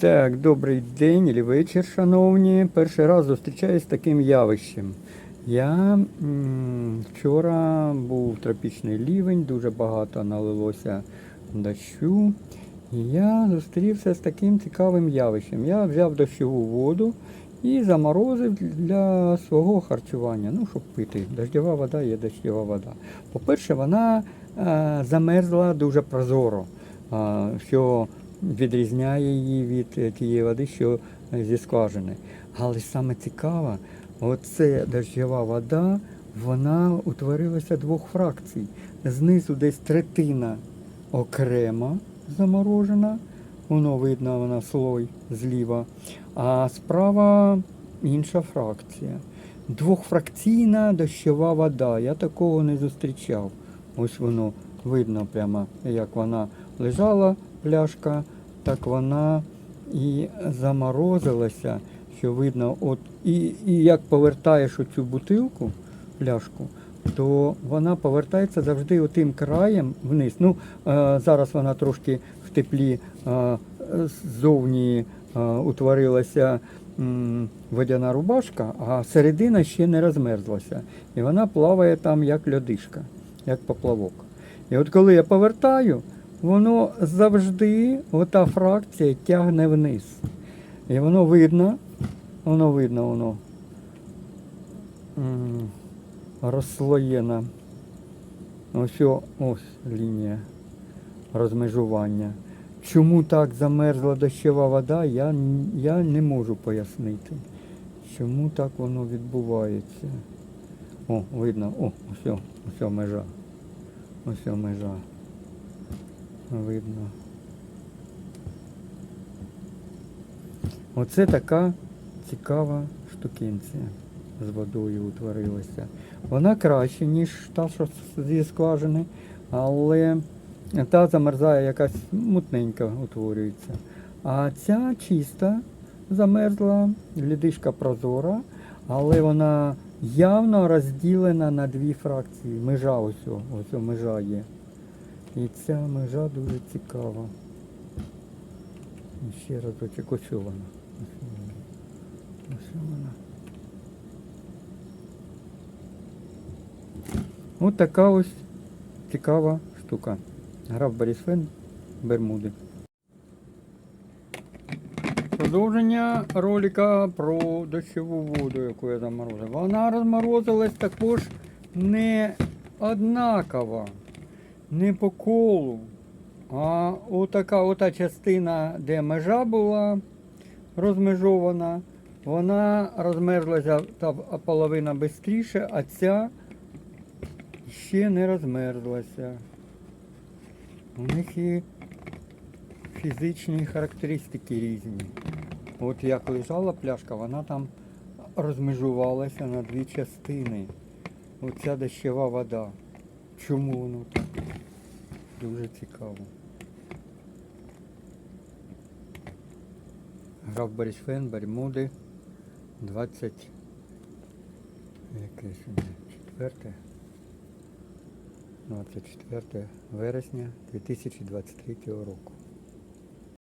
Так, добрий день і вечір, шановні. Перший раз зустрічаюсь з таким явищем. Я вчора був тропічний лівень, дуже багато налилося дощу. І я зустрівся з таким цікавим явищем. Я взяв дощову воду і заморозив для свого харчування, ну, щоб пити. Дождєва вода є дощова вода. По-перше, вона е, замерзла дуже прозоро, е, що відрізняє її від е, тієї води, що е, зі скважини. Але саме цікаве, оце дощова вода, вона утворилася двох фракцій. Знизу десь третина окремо заморожена, воно видно, вона слой зліва, а справа інша фракція. Двохфракційна дощова вода. Я такого не зустрічав. Ось воно видно прямо, як вона лежала, пляшка, так вона і заморозилася, що видно, от і, і як повертаєш оцю бутилку, пляшку, то вона повертається завжди отим краєм вниз. Ну, е, зараз вона трошки в теплі е, ззовні е, утворилася м, водяна рубашка, а середина ще не розмерзлася. І вона плаває там як льодишка, як поплавок. І от коли я повертаю, воно завжди, ота фракція тягне вниз. І воно видно, воно видно, воно розслоєна. Ось, ось лінія розмежування. Чому так замерзла дощова вода, я, я не можу пояснити. Чому так воно відбувається? О, видно, о, ось, ось межа. Ось межа. Видно. Оце така цікава штукенція з водою утворилася. Вона краще, ніж та, що зі скважини, але та замерзає якась мутненька утворюється. А ця чиста замерзла, лідишка прозора, але вона явно розділена на дві фракції. Межа ось, ось межа є. І ця межа дуже цікава. І ще разочок, ось. Ось така ось цікава штука. Граф Борисфен, Бермуди. Продовження ролика про дощову воду, яку я заморозив. Вона розморозилась також не однаково, не по колу. А отака ота частина, де межа була розмежована, вона розмерзлася та половина швидше, а ця ще не розмерзлася. У них і фізичні характеристики різні. От як лежала пляшка, вона там розмежувалася на дві частини. Оця дощова вода. Чому воно так? Дуже цікаво. Граф Борисфен, Бермуди, 20. Яке сьогодні? 4. 24 вересня 2023 року.